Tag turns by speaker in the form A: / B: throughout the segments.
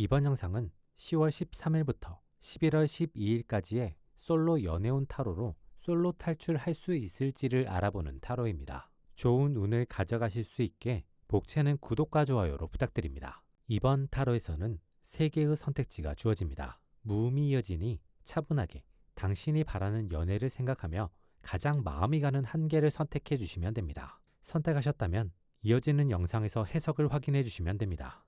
A: 이번 영상은 10월 13일부터 11월 12일까지의 솔로 연애운 타로로 솔로 탈출할 수 있을지를 알아보는 타로입니다. 좋은 운을 가져가실 수 있게 복채는 구독과 좋아요로 부탁드립니다. 이번 타로에서는 3개의 선택지가 주어집니다. 무음이 이어지니 차분하게 당신이 바라는 연애를 생각하며 가장 마음이 가는 한 개를 선택해 주시면 됩니다. 선택하셨다면 이어지는 영상에서 해석을 확인해 주시면 됩니다.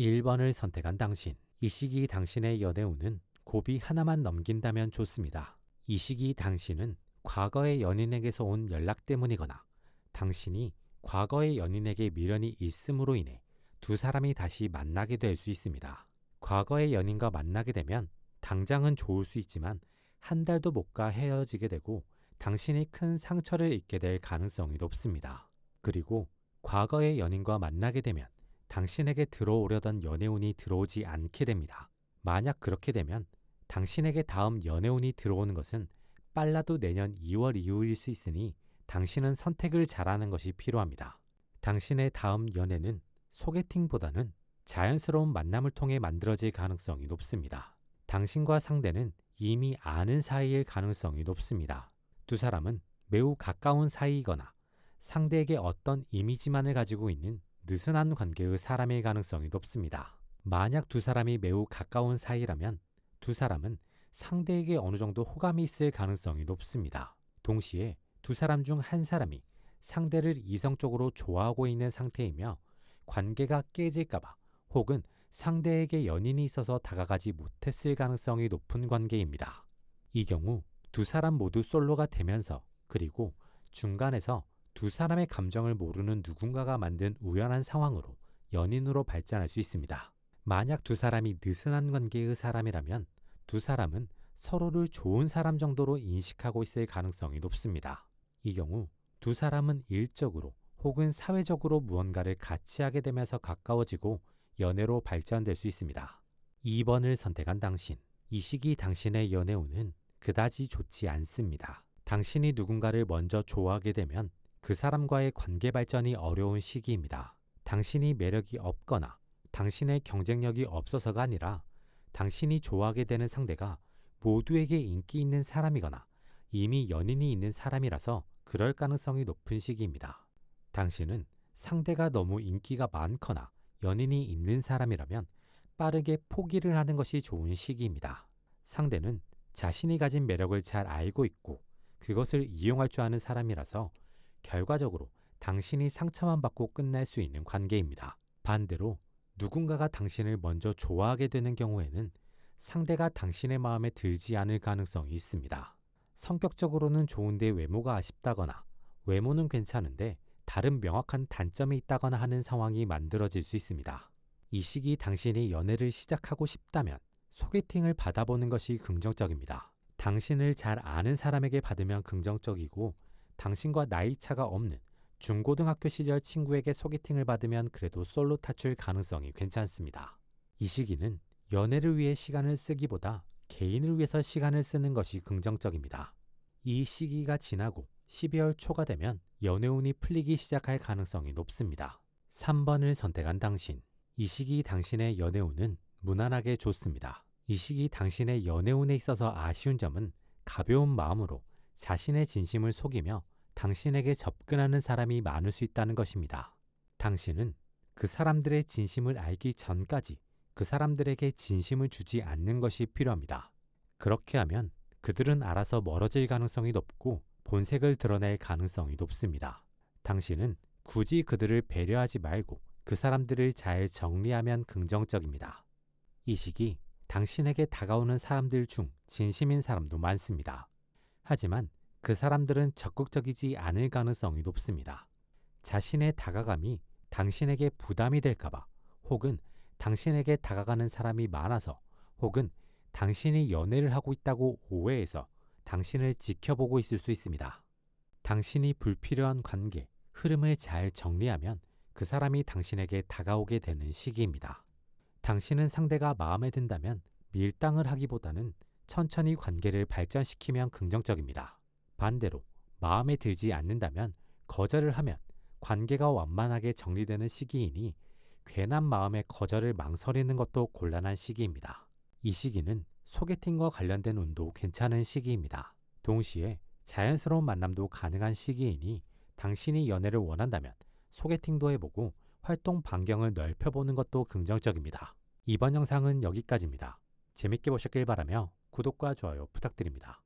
A: 1번을 선택한 당신. 이 시기 당신의 연애운은 고비 하나만 넘긴다면 좋습니다. 이 시기 당신은 과거의 연인에게서 온 연락 때문이거나 당신이 과거의 연인에게 미련이 있음으로 인해 두 사람이 다시 만나게 될 수 있습니다. 과거의 연인과 만나게 되면 당장은 좋을 수 있지만 한 달도 못 가 헤어지게 되고 당신이 큰 상처를 입게 될 가능성이 높습니다. 그리고 과거의 연인과 만나게 되면 당신에게 들어오려던 연애운이 들어오지 않게 됩니다. 만약 그렇게 되면 당신에게 다음 연애운이 들어오는 것은 빨라도 내년 2월 이후일 수 있으니 당신은 선택을 잘하는 것이 필요합니다. 당신의 다음 연애는 소개팅보다는 자연스러운 만남을 통해 만들어질 가능성이 높습니다. 당신과 상대는 이미 아는 사이일 가능성이 높습니다. 두 사람은 매우 가까운 사이이거나 상대에게 어떤 이미지만을 가지고 있는 느슨한 관계의 사람일 가능성이 높습니다. 만약 두 사람이 매우 가까운 사이라면 두 사람은 상대에게 어느 정도 호감이 있을 가능성이 높습니다. 동시에 두 사람 중 한 사람이 상대를 이성적으로 좋아하고 있는 상태이며 관계가 깨질까봐 혹은 상대에게 연인이 있어서 다가가지 못했을 가능성이 높은 관계입니다. 이 경우 두 사람 모두 솔로가 되면서 그리고 중간에서 두 사람의 감정을 모르는 누군가가 만든 우연한 상황으로 연인으로 발전할 수 있습니다. 만약 두 사람이 느슨한 관계의 사람이라면 두 사람은 서로를 좋은 사람 정도로 인식하고 있을 가능성이 높습니다. 이 경우 두 사람은 일적으로 혹은 사회적으로 무언가를 같이 하게 되면서 가까워지고 연애로 발전될 수 있습니다. 2번을 선택한 당신. 이 시기 당신의 연애운은 그다지 좋지 않습니다. 당신이 누군가를 먼저 좋아하게 되면 그 사람과의 관계 발전이 어려운 시기입니다. 당신이 매력이 없거나 당신의 경쟁력이 없어서가 아니라 당신이 좋아하게 되는 상대가 모두에게 인기 있는 사람이거나 이미 연인이 있는 사람이라서 그럴 가능성이 높은 시기입니다. 당신은 상대가 너무 인기가 많거나 연인이 있는 사람이라면 빠르게 포기를 하는 것이 좋은 시기입니다. 상대는 자신이 가진 매력을 잘 알고 있고 그것을 이용할 줄 아는 사람이라서 결과적으로 당신이 상처만 받고 끝날 수 있는 관계입니다. 반대로 누군가가 당신을 먼저 좋아하게 되는 경우에는 상대가 당신의 마음에 들지 않을 가능성이 있습니다. 성격적으로는 좋은데 외모가 아쉽다거나 외모는 괜찮은데 다른 명확한 단점이 있다거나 하는 상황이 만들어질 수 있습니다. 이 시기 당신이 연애를 시작하고 싶다면 소개팅을 받아보는 것이 긍정적입니다. 당신을 잘 아는 사람에게 받으면 긍정적이고 당신과 나이 차가 없는 중고등학교 시절 친구에게 소개팅을 받으면 그래도 솔로 탈출 가능성이 괜찮습니다. 이 시기는 연애를 위해 시간을 쓰기보다 개인을 위해서 시간을 쓰는 것이 긍정적입니다. 이 시기가 지나고 12월 초가 되면 연애운이 풀리기 시작할 가능성이 높습니다. 3번을 선택한 당신. 이 시기 당신의 연애운은 무난하게 좋습니다. 이 시기 당신의 연애운에 있어서 아쉬운 점은 가벼운 마음으로 자신의 진심을 속이며 당신에게 접근하는 사람이 많을 수 있다는 것입니다. 당신은 그 사람들의 진심을 알기 전까지 그 사람들에게 진심을 주지 않는 것이 필요합니다. 그렇게 하면 그들은 알아서 멀어질 가능성이 높고 본색을 드러낼 가능성이 높습니다. 당신은 굳이 그들을 배려하지 말고 그 사람들을 잘 정리하면 긍정적입니다. 이 시기 당신에게 다가오는 사람들 중 진심인 사람도 많습니다. 하지만 그 사람들은 적극적이지 않을 가능성이 높습니다. 자신의 다가감이 당신에게 부담이 될까봐 혹은 당신에게 다가가는 사람이 많아서 혹은 당신이 연애를 하고 있다고 오해해서 당신을 지켜보고 있을 수 있습니다. 당신이 불필요한 관계, 흐름을 잘 정리하면 그 사람이 당신에게 다가오게 되는 시기입니다. 당신은 상대가 마음에 든다면 밀당을 하기보다는 천천히 관계를 발전시키면 긍정적입니다. 반대로 마음에 들지 않는다면 거절을 하면 관계가 완만하게 정리되는 시기이니 괜한 마음에 거절을 망설이는 것도 곤란한 시기입니다. 이 시기는 소개팅과 관련된 운도 괜찮은 시기입니다. 동시에 자연스러운 만남도 가능한 시기이니 당신이 연애를 원한다면 소개팅도 해보고 활동 반경을 넓혀보는 것도 긍정적입니다. 이번 영상은 여기까지입니다. 재밌게 보셨길 바라며 구독과 좋아요 부탁드립니다.